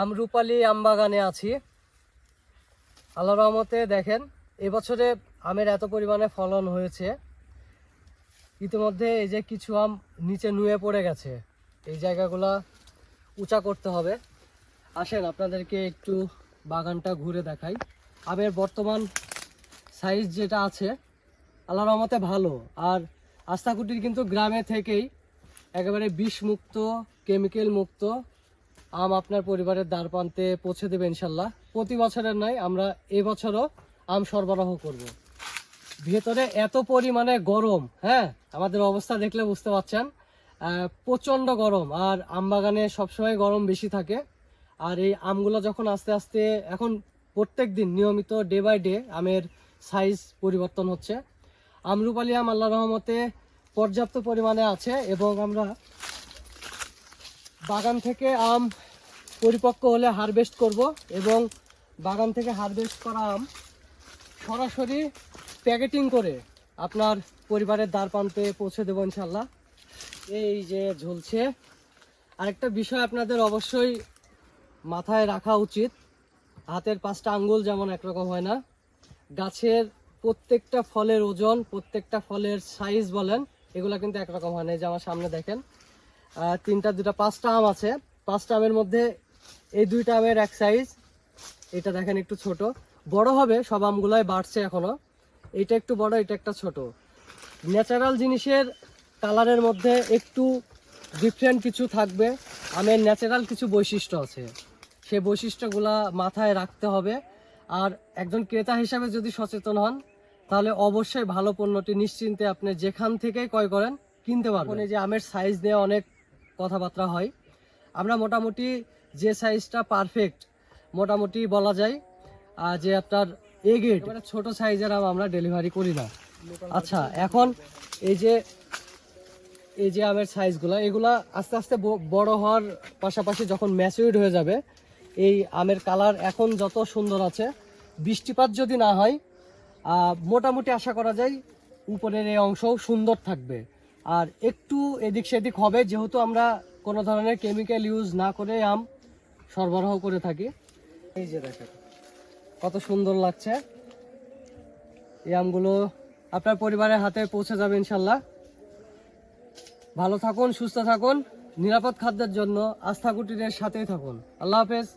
আমরুপালি আম বাগানে আছি। আল্লাহ রহমতে দেখেন, এবছরে আমের এত পরিমাণে ফলন হয়েছে। ইতিমধ্যে এই যে কিছু আম নিচে নুয়ে পড়ে গেছে, এই জায়গাগুলা উঁচা করতে হবে। আসেন, আপনাদেরকে একটু বাগানটা ঘুরে দেখাই। আমের বর্তমান সাইজ যেটা আছে আল্লাহ রহমতে ভালো। আর আস্তাকুটির কিন্তু গ্রামে থেকেই একেবারে বিষ মুক্ত কেমিক্যাল মুক্ত আম আপনার পরিবারের দ্বার প্রান্তে পৌঁছে দেবে ইনশাল্লাহ। প্রতি বছরের নয় আমরা এবছরও আম সরবরাহ করব। ভেতরে এত পরিমাণে গরম হ্যাঁ? আমাদের অবস্থা দেখলে বুঝতে পারছেন। প্রচণ্ড গরম, আর আম বাগানে সবসময় গরম বেশি থাকে। আর এই আমগুলো যখন আস্তে আস্তে এখন প্রত্যেক দিন নিয়মিত ডে বাই ডে আমের সাইজ পরিবর্তন হচ্ছে। আমরুপালি আম আল্লাহ রহমতে পর্যাপ্ত পরিমাণে আছে এবং আমরা বাগান থেকে আম পরিপক্ক হলে হারভেস্ট করব এবং বাগান থেকে হারভেস্ট করা আম সরাসরি প্যাকেটিং করে আপনার পরিবারের দ্বার প্রান্তে পৌঁছে দেবো ইনশাল্লাহ এই যে ঝুলছে। আরেকটা বিষয় আপনাদের অবশ্যই মাথায় রাখা উচিত। হাতের পাঁচটা আঙ্গুল যেমন একরকম হয় না। গাছের প্রত্যেকটা ফলের ওজন, প্রত্যেকটা ফলের সাইজ বলেন, এগুলো কিন্তু একরকম হয় না। যে আমার সামনে দেখেন তিনটা, দুটা, পাঁচটা আম আছে। পাঁচটা আমের মধ্যে এই দুইটা আমের এক সাইজ এটা দেখেন একটু ছোট। বড় হবে, সব আমগুলাই বাড়ছে এখনও। এটা একটু বড়, এটা একটা ছোট। ন্যাচারাল জিনিসের কালারের মধ্যে একটু ডিফারেন্ট কিছু থাকবে। আমের ন্যাচারাল কিছু বৈশিষ্ট্য আছে। সেই বৈশিষ্ট্যগুলা মাথায় রাখতে হবে। আর একজন ক্রেতা হিসাবে যদি সচেতন হন, তাহলে অবশ্যই ভালো পণ্যটি নিশ্চিন্তে আপনি যেখান থেকে ক্রয় করেন, কিনতে পারবেন। এই যে আমের সাইজ নিয়ে অনেক কথাবার্তা হয়। আমরা মোটামুটি যে সাইজটা পারফেক্ট মোটামুটি বলা যায় যে আপনার এ গেট ছোট সাইজের আম আমরা ডেলিভারি করি না। আচ্ছা এখন এই যে এই যে আমের সাইজগুলো এগুলা আস্তে আস্তে বড় হওয়ার পাশাপাশি যখন ম্যাচিউরিড হয়ে যাবে, এই আমের কালার এখন যত সুন্দর আছে, বৃষ্টিপাত যদি না হয় মোটামুটি আশা করা যায়, উপরের এই অংশও সুন্দর থাকবে। আর একটু এদিক সেদিক হবে, যেহেতু আমরা কোনো ধরনের কেমিক্যাল ইউজ না করে আম সরবরাহ করে থাকি। এই যে দেখেন, কত সুন্দর লাগছে। এই আমগুলো আপনার পরিবারের হাতে পৌঁছে যাবে ইনশাল্লাহ। ভালো থাকুন, সুস্থ থাকুন, নিরাপদ খাদ্যের জন্য আস্থা কুটিরের সাথেই থাকুন। আল্লাহ হাফেজ।